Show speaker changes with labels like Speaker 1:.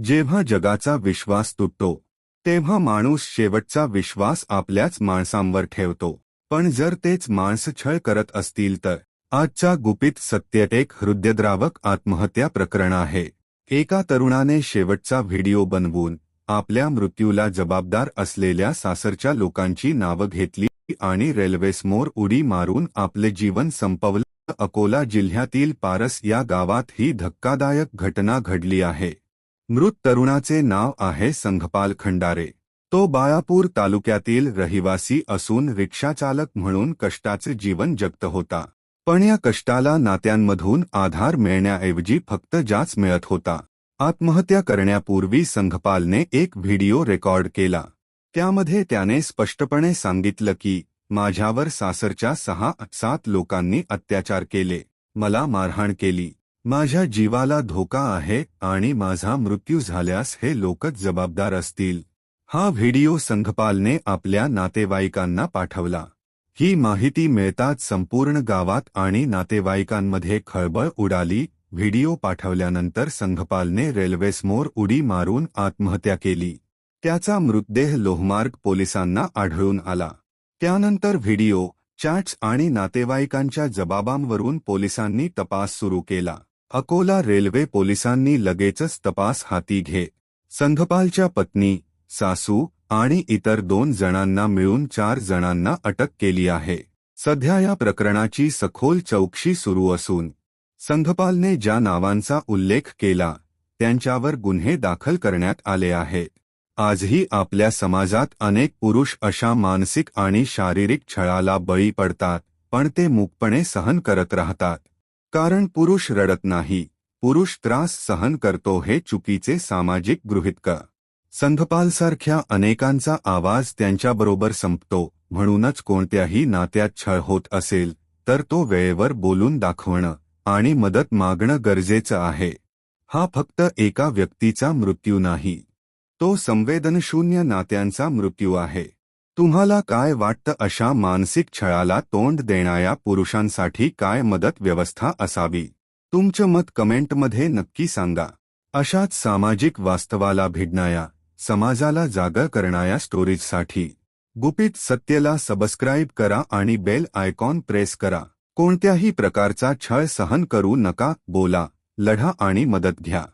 Speaker 1: जेव्हा जगाचा विश्वास तुटतो तेव्हा माणूस शेवटचा विश्वास आपल्याच माणसांवर ठेवतो. पण जर तेच माणस छळ करत असतील तर आजच्या गुपित सत्य एक हृदयद्रावक आत्महत्या प्रकरण आहे. एका तरुणाने शेवटचा व्हिडिओ बनवून आपल्या मृत्यूला जबाबदार असलेल्या सासरच्या लोकांची नावं घेतली आणि रेल्वेसमोर उडी मारून आपले जीवन संपवलं. अकोला जिल्ह्यातील पारस या गावात ही धक्कादायक घटना घडली आहे. मृत तरुणाचे नाव आहे संघपाल खंडारे. तो बाळापूर तालुक्यातील रहिवासी असून रिक्षाचालक म्हणून कष्टाचे जीवन जगत होता. पण या कष्टाला नात्यांमधून आधार मिळण्याऐवजी फक्त जाच मिळत होता. आत्महत्या करण्यापूर्वी संघपालने एक व्हिडिओ रेकॉर्ड केला. त्यामध्ये त्याने स्पष्टपणे सांगितलं की माझ्यावर सासरच्या सहा सात लोकांनी अत्याचार केले. मला मारहाण केली. माझ्या जीवाला धोका आहे आणि माझा मृत्यू झाल्यास हे लोकच जबाबदार असतील. हा व्हिडिओ संघपालने आपल्या नातेवाईकांना पाठवला. ही माहिती मिळताच संपूर्ण गावात आणि नातेवाईकांमध्ये खळबळ उडाली. व्हिडिओ पाठवल्यानंतर संघपालने रेल्वेसमोर उडी मारून आत्महत्या केली. त्याचा मृतदेह लोहमार्ग पोलिसांना आढळून आला. त्यानंतर व्हिडिओ चॅट्स आणि नातेवाईकांच्या जबाबांवरून पोलिसांनी तपास सुरू केला. अकोला रेल्वे पोलिसांनी लगेचच तपास हाती घे. संघपालच्या पत्नी सासू आणि इतर दोन जणांना मिळून चार जणांना अटक केली आहे. सध्या या प्रकरणाची सखोल चौकशी सुरू असून संघपालने ज्या नावांचा उल्लेख केला त्यांच्यावर गुन्हे दाखल करण्यात आले आहेत. आजही आपल्या समाजात अनेक पुरुष अशा मानसिक आणि शारीरिक छळाला बळी पडतात पण ते मूकपणे सहन करत राहतात. कारण पुरुष रडत नाही पुरुष त्रास सहन करतो हे चुकीचे सामाजिक गृहितक. संधपालसारख्या अनेकांचा आवाज त्यांच्याबरोबर संपतो म्हणूनच कोणत्याही नात्यात छळ होत असेल तर तो वेळेवर बोलून दाखवणं आणि मदत मागणं गरजेचं आहे. हा फक्त एका व्यक्तीचा मृत्यू नाही. तो संवेदनशून्य नात्यांचा मृत्यू आहे. तुम्हाला काय वाटतं अशा मानसिक छळाला तोंड देणाऱ्या पुरुषांसाठी काय मदत व्यवस्था असावी? तुमचं मत कमेंटमध्ये नक्की सांगा. अशाच सामाजिक वास्तवाला भिडणाऱ्या समाजाला जागर करणाऱ्या स्टोरीजसाठी गुपित सत्यला सबस्क्राईब करा आणि बेल आयकॉन प्रेस करा. कोणत्याही प्रकारचा छळ सहन करू नका बोला लढा आणि मदत घ्या.